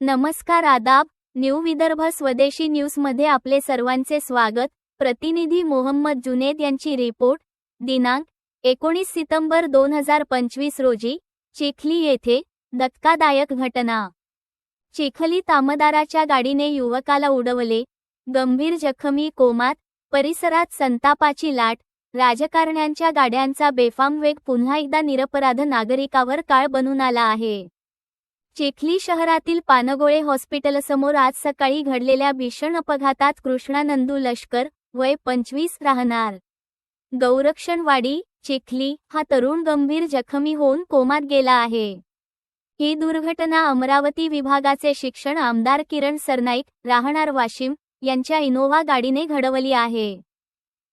नमस्कार आदाब न्यू विदर्भ स्वदेशी न्यूजमध्ये आपले सर्वांचे स्वागत. प्रतिनिधी मोहम्मद जुनेद यांची रिपोर्ट. दिनांक एकोणीस सितंबर दोन हजार पंचवीस रोजी चिखली येथे धक्कादायक घटना. चिखली तामदाराच्या गाडीने युवकाला उडवले. गंभीर जखमी कोमात परिसरात संतापाची लाट राजकारण्यांच्या गाड्यांचा बेफाम वेग पुन्हा एकदा निरपराध नागरिकावर काळ बनून आला आहे. चिखली शहरातील पानगोळे हॉस्पिटलसमोर आज सकाळी घडलेल्या भीषण अपघातात कृष्णानंदू लष्कर वय पंचवीस राहणार. गौरक्षणवाडी चिखली हा तरुण गंभीर जखमी होऊन कोमात गेला आहे. ही दुर्घटना अमरावती विभागाचे शिक्षण आमदार किरण सरनाईक राहणार वाशिम यांच्या इनोव्हा गाडीने घडवली आहे.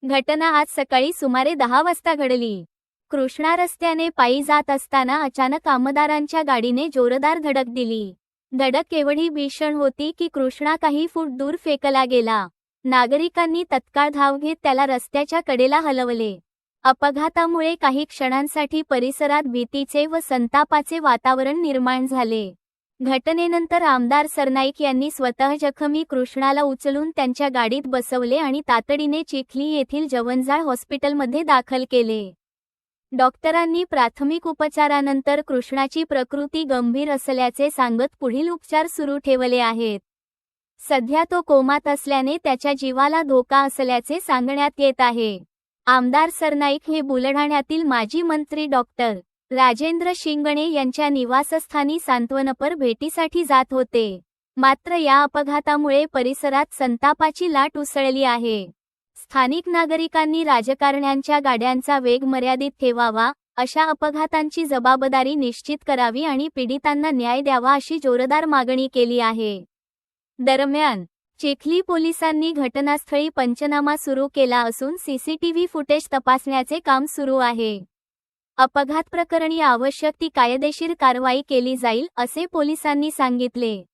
घटना आज सकाळी सुमारे दहा वाजता घडली. कृष्णा रस्त्याने पायी जात असताना अचानक आमदारांच्या गाडीने जोरदार धडक दिली. धडक एवढी भीषण होती की कृष्णा काही फूट दूर फेकला गेला. नागरिकांनी तत्काळ धाव घेत त्याला रस्त्याच्या कडेला हलवले. अपघातामुळे काही क्षणांसाठी परिसरात भीतीचे व संतापाचे वातावरण निर्माण झाले. घटनेनंतर आमदार सरनाईक यांनी स्वतः जखमी कृष्णाला उचलून त्यांच्या गाडीत बसवले आणि तातडीने चिखली येथील जवनजाळ हॉस्पिटलमध्ये दाखल केले. डॉक्टरांनी प्राथमिक उपचारानंतर कृष्णाची प्रकृती गंभीर असल्याचे सांगत पुढील उपचार सुरू ठेवले आहेत. सध्या तो कोमात असल्याने त्याच्या जीवाला धोका असल्याचे सांगण्यात येत आहे. आमदार सरनाईक हे बुलढाण्यातील माजी मंत्री डॉक्टर राजेंद्र शिंगणे यांच्या निवासस्थानी सांत्वनपर भेटीसाठी जात होते. मात्र या अपघातामुळे परिसरात संतापाची लाट उसळली आहे. स्थानिक नागरिकांनी राजकारण्यांच्या गाड्यांचा वेग मर्यादित ठेवावा अशा अपघातांची जबाबदारी निश्चित करावी आणि पीडितांना न्याय द्यावा अशी जोरदार मागणी केली आहे. दरम्यान चिखली पोलिसांनी घटनास्थळी पंचनामा सुरू केला असून सीसीटीव्ही फुटेज तपासण्याचे काम सुरू आहे. अपघात प्रकरणी आवश्यक ती कायदेशीर कारवाई केली जाईल असे पोलिसांनी सांगितले.